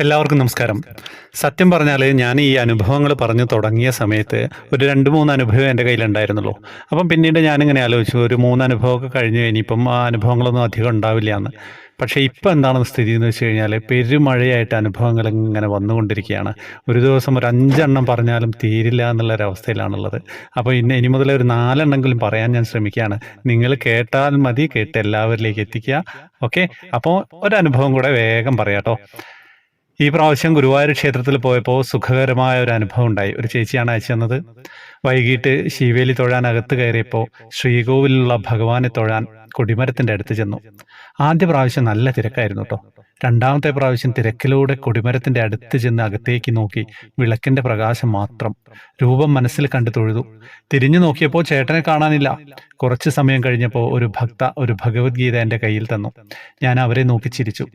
എല്ലാവർക്കും നമസ്കാരം. സത്യം പറഞ്ഞാൽ ഞാൻ ഈ അനുഭവങ്ങൾ പറഞ്ഞു തുടങ്ങിയ സമയത്ത് ഒരു രണ്ട് മൂന്ന് അനുഭവം എന്റെ കയ്യിലുണ്ടായിരുന്നുള്ളൂ. അപ്പം പിന്നീട് ഞാനിങ്ങനെ ആലോചിച്ചു ഒരു മൂന്ന് അനുഭവമൊക്കെ കഴിഞ്ഞു ഇനിയിപ്പം ആ അനുഭവങ്ങളൊന്നും അധികം ഉണ്ടാവില്ല എന്ന് പക്ഷേ ഇപ്പം എന്താണ് സ്ഥിതി എന്ന് വെച്ച് കഴിഞ്ഞാൽ പെരുമഴയായിട്ട് അനുഭവങ്ങൾ ഇങ്ങനെ വന്നുകൊണ്ടിരിക്കുകയാണ്. ഒരു ദിവസം ഒരു അഞ്ചെണ്ണം പറഞ്ഞാലും തീരില്ല എന്നുള്ളൊരവസ്ഥയിലാണുള്ളത്. അപ്പോൾ ഇന്ന് ഇനി മുതൽ ഒരു നാലെണ്ണെങ്കിലും പറയാൻ ഞാൻ ശ്രമിക്കുകയാണ്. നിങ്ങൾ കേട്ടാൽ മതി കേട്ട് എല്ലാവരിലേക്ക് എത്തിക്കുക. ഓക്കെ? അപ്പോൾ ഒരനുഭവം കൂടെ വേഗം പറയാട്ടോ ഈ പ്രാവശ്യം ഗുരുവായൂർ ക്ഷേത്രത്തിൽ പോയപ്പോൾ സുഖകരമായ ഒരു അനുഭവം ഉണ്ടായി. ഒരു ചേച്ചിയാണ് അയച്ചു തന്നത്. വൈകിട്ട് ശിവേലി തൊഴാൻ അകത്ത് കയറിയപ്പോൾ ശ്രീകോവിലുള്ള ഭഗവാനെ തൊഴാൻ കൊടിമരത്തിന്റെ അടുത്ത് ചെന്നു. ആദ്യ പ്രാവശ്യം നല്ല തിരക്കായിരുന്നു കേട്ടോ. രണ്ടാമത്തെ പ്രാവശ്യം തിരക്കിലൂടെ കൊടിമരത്തിന്റെ അടുത്ത് ചെന്ന് അകത്തേക്ക് നോക്കി വിളക്കിന്റെ പ്രകാശം മാത്രം രൂപം മനസ്സിൽ കണ്ടു തൊഴുതു. തിരിഞ്ഞു നോക്കിയപ്പോൾ ചേട്ടനെ കാണാനില്ല. കുറച്ചു സമയം കഴിഞ്ഞപ്പോൾ ഒരു ഭക്ത ഒരു ഭഗവത്ഗീത എന്റെ കയ്യിൽ തന്നു. ഞാൻ അവരെ നോക്കി ചിരിച്ചു.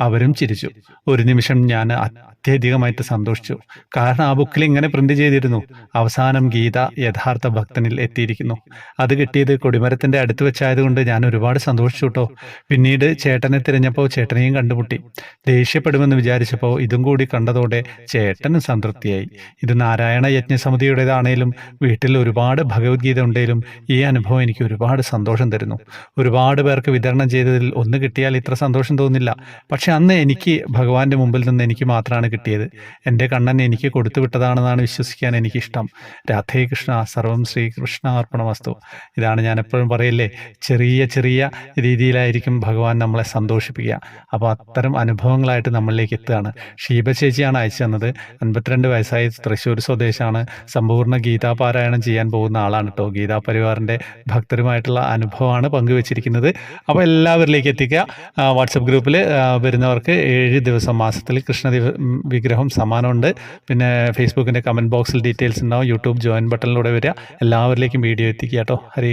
അവരും ചിരിച്ചു. ഒരു നിമിഷം ഞാൻ അത്യധികമായിട്ട് സന്തോഷിച്ചു. കാരണം ആ ബുക്കിൽ ഇങ്ങനെ പ്രിന്റ് ചെയ്തിരുന്നു. അവസാനം ഗീത യഥാർത്ഥ ഭക്തനിൽ എത്തിയിരിക്കുന്നു. അത് കിട്ടിയത് കൊടിമരത്തിന്റെ അടുത്ത് വെച്ചായതുകൊണ്ട് ഞാൻ ഒരുപാട് സന്തോഷിച്ചു കേട്ടോ. പിന്നീട് ചേട്ടനെ തിരഞ്ഞപ്പോൾ ചേട്ടനെയും കണ്ടുമുട്ടി. ദേഷ്യപ്പെടുമെന്ന് വിചാരിച്ചപ്പോൾ ഇതും കൂടി കണ്ടതോടെ ചേട്ടനും സംതൃപ്തിയായി. ഇത് നാരായണ യജ്ഞസമിതിയുടേതാണേലും വീട്ടിൽ ഒരുപാട് ഭഗവത്ഗീത ഉണ്ടെങ്കിലും ഈ അനുഭവം എനിക്ക് ഒരുപാട് സന്തോഷം തരുന്നു. ഒരുപാട് പേർക്ക് വിതരണം ചെയ്തതിൽ ഒന്ന് കിട്ടിയാൽ ഇത്ര സന്തോഷം തോന്നില്ല. പക്ഷെ അന്ന് എനിക്ക് ഭഗവാന്റെ മുമ്പിൽ നിന്ന് എനിക്ക് മാത്രമാണ് കിട്ടിയത്. എന്റെ കണ്ണൻ എനിക്ക് കൊടുത്തു വിട്ടതാണെന്നാണ് വിശ്വസിക്കാൻ എനിക്കിഷ്ടം. രാധേ കൃഷ്ണ സർവം ശ്രീകൃഷ്ണ അർപ്പണ വസ്തു ഇതാണ് ഞാൻ എപ്പോഴും പറയല്ലേ ചെറിയ ചെറിയ രീതിയിലായിരിക്കും ഭഗവാൻ നമ്മളെ സന്തോഷിപ്പിക്കുക. അപ്പോൾ അത്തരം അനുഭവങ്ങളായിട്ട് നമ്മളിലേക്ക് എത്തുകയാണ്. ഷീബ ചേച്ചിയാണ് അയച്ചു തന്നത്. അൻപത്തിരണ്ട് വയസ്സായി തൃശ്ശൂർ സ്വദേശമാണ് സമ്പൂർണ ഗീതാ പാരായണം ചെയ്യാൻ പോകുന്ന ആളാണ് കേട്ടോ. ഗീതാ പരിവാറിന്റെ ഭക്തരുമായിട്ടുള്ള അനുഭവമാണ് പങ്കുവച്ചിരിക്കുന്നത്. അപ്പോൾ എല്ലാവരിലേക്ക് എത്തിക്കുക. വാട്സപ്പ് ഗ്രൂപ്പിൽ വരുന്നവർക്ക് ഏഴ് ദിവസം മാസത്തിൽ കൃഷ്ണ വിഗ്രഹം സമാനമുണ്ട് പിന്നെ ഫേസ്ബുക്കിന്റെ കമന്റ് ബോക്സിൽ ഡീറ്റെയിൽസ് ഉണ്ടാവും. യൂട്യൂബ് ജോയിൻ ബട്ടണിലൂടെ വരിക. എല്ലാവരിലേക്കും വീഡിയോ എത്തിക്കുക കേട്ടോ. ഹരേ